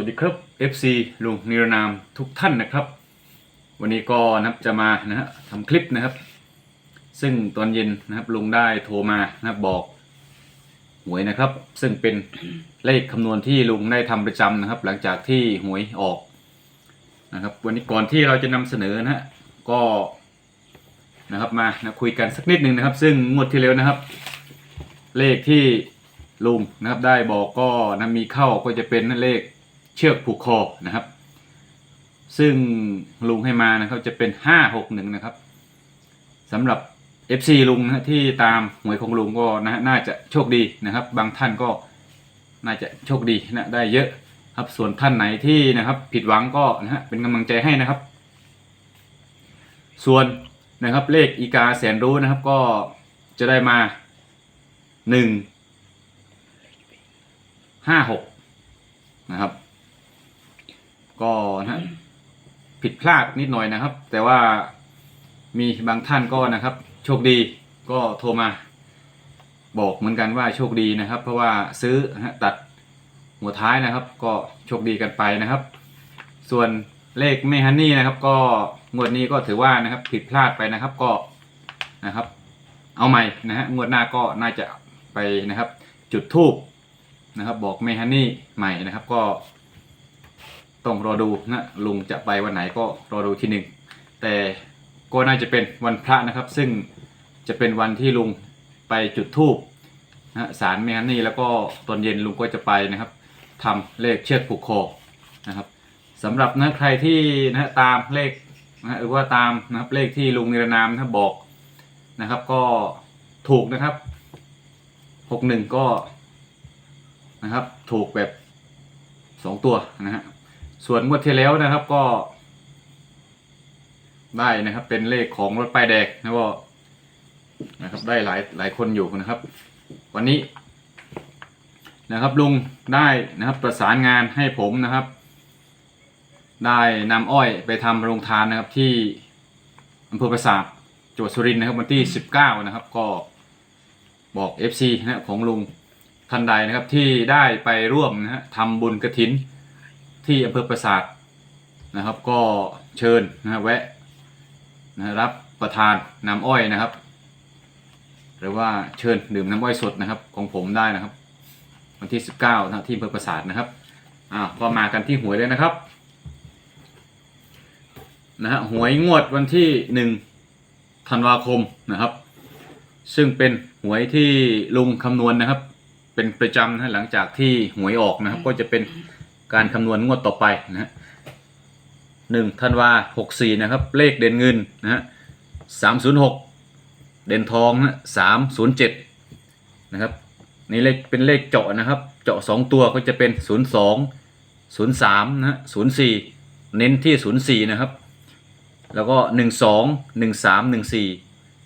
สวัสดีครับ FC ลุงนิรนามทุกท่านนะครับ วันนี้ก็นะครับจะมานะฮะทำคลิปนะครับ ซึ่งตอนเย็นนะครับลุงได้โทรมานะครับบอกหวยนะครับ ซึ่งเป็นเลขคำนวณที่ลุงได้ทำประจำนะครับ หลังจากที่หวยออกนะครับ วันนี้ก่อนที่เราจะนำเสนอนะฮะก็นะครับมานะคุยกันสักนิดหนึ่งนะครับ ซึ่งงวดที่แล้วนะครับ เลขที่ลุงนะครับได้บอกก็นะมีเข้าก็จะเป็นเลข เชือกผูกคอนะครับ ซึ่งลุงให้มานะครับจะเป็นห้าหกหนึ่งนะครับสำหรับ FC ลุงนะที่ตามหวยของลุงก็นะฮะน่าจะโชคดีนะครับ บางท่านก็น่าจะโชคดีนะได้เยอะครับส่วนท่านไหนที่นะครับ ผิดหวังก็นะฮะเป็นกำลังใจให้นะครับ ส่วนนะครับเลขอีกาแสนรู้นะครับก็จะได้มาหนึ่งห้าหกนะครับ ก็นะผิดพลาดนิดหน่อยนะครับ แต่ว่ามีบางท่านก็นะครับ โชคดีก็โทรมา บอกเหมือนกันว่าโชคดีนะครับ เพราะว่าซื้อนะฮะตัดหัวท้ายนะครับ ก็โชคดีกันไปนะครับ ส่วนเลขแม่ฮันนี่นะครับ ก็งวดนี้ก็ถือว่านะครับ ผิดพลาดไปนะครับก็นะครับ เอาใหม่นะฮะงวดหน้าก็น่าจะไปนะครับ จุดทูบนะครับ บอกแม่ฮันนี่ใหม่นะครับ ก็ ต้องรอดูนะลุงจะไปวันไหนก็รอดูทีหนึ่งแต่ก็น่าจะเป็นวันพระนะครับ ซึ่งจะเป็นวันที่ลุงไปจุดทูบนะฮะสารแม่ฮันนี่แล้วก็ตอนเย็นลุงก็จะไปนะครับทำเลขเชือกผูกคอนะครับสำหรับนะใครที่นะตามเลขนะฮะหรือว่าตามนะครับเลขที่ลุงนิรนามนะบอกนะครับ ก็ถูกนะครับหกหนึ่งก็นะครับถูกแบบสองตัวนะฮะ ส่วนงวดที่แล้วนะครับก็ ได้นะครับ เป็นเลขของรถป้ายแดงนะว่านะครับ ได้หลายหลายคนอยู่นะครับ วันนี้ นะครับลุงได้นะครับประสานงานให้ผมนะครับ ได้นำอ้อยไปทำโรงทานนะครับที่อำเภอปราสาทจังหวัดสุรินทร์นะครับวันที่ 19 นะครับ ก็บอก FC นะของลุงท่านใดนะครับที่ได้ไปร่วมนะฮะทำบุญกระถิน ที่อำเภอปราสาทนะครับ ก็เชิญนะฮะแวะนะรับประทานน้ำอ้อยนะครับ หรือว่าเชิญดื่มน้ำอ้อยสดนะครับ ของผมได้นะครับ วันที่ 19นะที่อำเภอปราสาทนะครับอ้าวก็มากันที่หวยเลยนะครับนะฮะหวยงวดวันที่ 1 ธันวาคมนะครับ ซึ่งเป็นหวยที่ลุงคำนวณนะครับ เป็นประจำนะหลังจากที่หวยออกนะครับ ก็จะเป็น การคำนวณงวดต่อไปนะฮะหนึ่งธันวาหกสี่นะครับ เลขเด่นเงินนะฮะสามศูนย์หกเด่นทองนะสามศูนย์เจ็ดนะครับนี่เลขเป็นเลขเจาะนะครับ เจาะสองตัวก็จะเป็นศูนย์สองศูนย์สามนะฮะศูนย์สี่เน้นที่ศูนย์สี่นะครับ แล้วก็หนึ่งสองหนึ่งสามหนึ่งสี่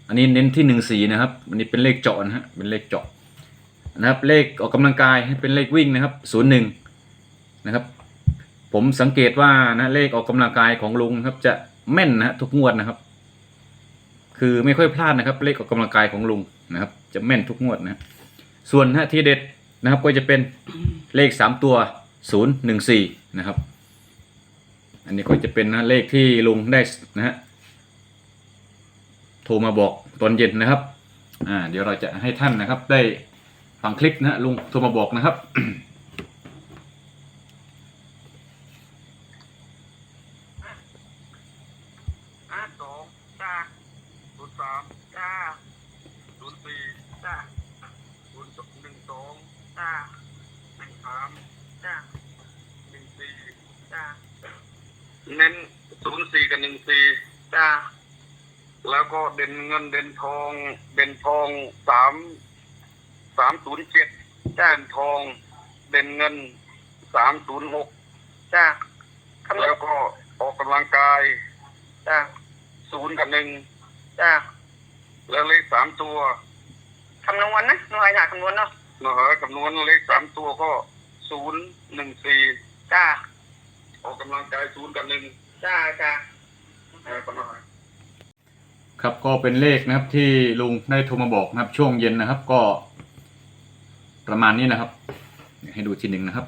อันนี้เน้นที่หนึ่งสี่นะครับอันนี้เป็นเลขเจาะนะฮะเป็นเลขเจาะนะครับเลขออกกำลังกายให้เป็นเลขวิ่งนะครับศูนย์หนึ่ง นะครับ ผมสังเกตว่านะเลขออกกำลังกายของลุงครับ จะแม่นนะทุกงวดนะครับ คือไม่ค่อยพลาดนะครับ เลขออกกำลังกายของลุงนะครับ จะแม่นทุกงวดนะส่วนนะที่เด็ดนะครับก็จะเป็นเลขสามตัวศูนย์หนึ่งสี่นะครับ อันนี้ก็จะเป็นนะเลขที่ลุงได้นะฮะโทรมาบอกตอนเย็นนะครับ อ่า เดี๋ยวเราจะให้ท่านนะครับ ได้ฟังคลิปนะลุงโทรมาบอกนะครับ ห้าสองจ้าศูนย์สามจ้าศูนย์สี่จ้าศูนย์หนึ่งสองจ้าหนึ่งสามจ้าหนึ่งสี่จ้าเน้นศูนย์สี่กับ หนึ่งสี่จ้าแล้วก็เด่นเงินเด่นทอง เด่นทองสามสามศูนย์เจ็ดจ้าเด่นทอง เด่นเงินสามศูนย์หกจ้าแล้วก็ออกกำลังกายจ้าศูนย์กับหนึ่งจ้าแล้วเลขสามตัวคำนวณนะหน่วยหาคำนวณเนาะเนาะคำนวณเลขสามตัวก็ศูนย์หนึ่งสี่จ้าออกกำลังกายศูนย์กับหนึ่งจ้าจ้า ครับก็เป็นเลขนะครับที่ลุงได้โทรมาบอกนะครับ ช่วงเย็นนะครับ ก็ ประมาณนี้นะครับ ให้ดูทีหนึ่งนะครับ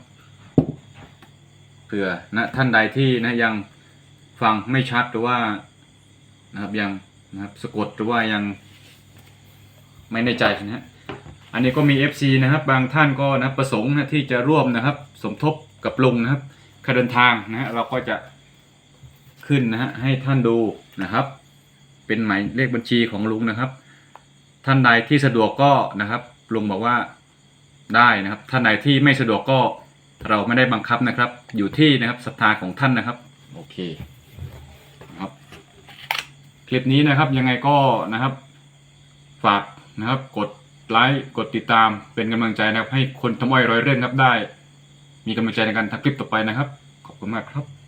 เผื่อนะท่านใดที่นะยังฟังไม่ชัดหรือว่านะครับยังนะครับสะกดหรือว่ายังไม่แน่ใจนะฮะอันนี้ก็มี FC นะครับ บางท่านก็นะประสงค์นะที่จะร่วมนะครับ สมทบกับลุงนะครับค่าเดินทางนะฮะเราก็จะ ขึ้นนะฮะให้ท่านดูนะครับ เป็นหมายเลขบัญชีของลุงนะครับ ท่านใดที่สะดวกก็นะครับลุงบอกว่าได้นะครับ ท่านใดที่ไม่สะดวกก็เราไม่ได้บังคับนะครับ อยู่ที่นะครับศรัทธาของท่านนะครับ โอเคนะครับ คลิปนี้นะครับยังไงก็นะครับ ฝากนะครับ กดไลค์กดติดตามเป็นกำลังใจนะครับ ให้คนทำอ้อยร้อยเรื่องครับได้ มีกำลังใจในการทำคลิปต่อไปนะครับ ขอบคุณมากครับ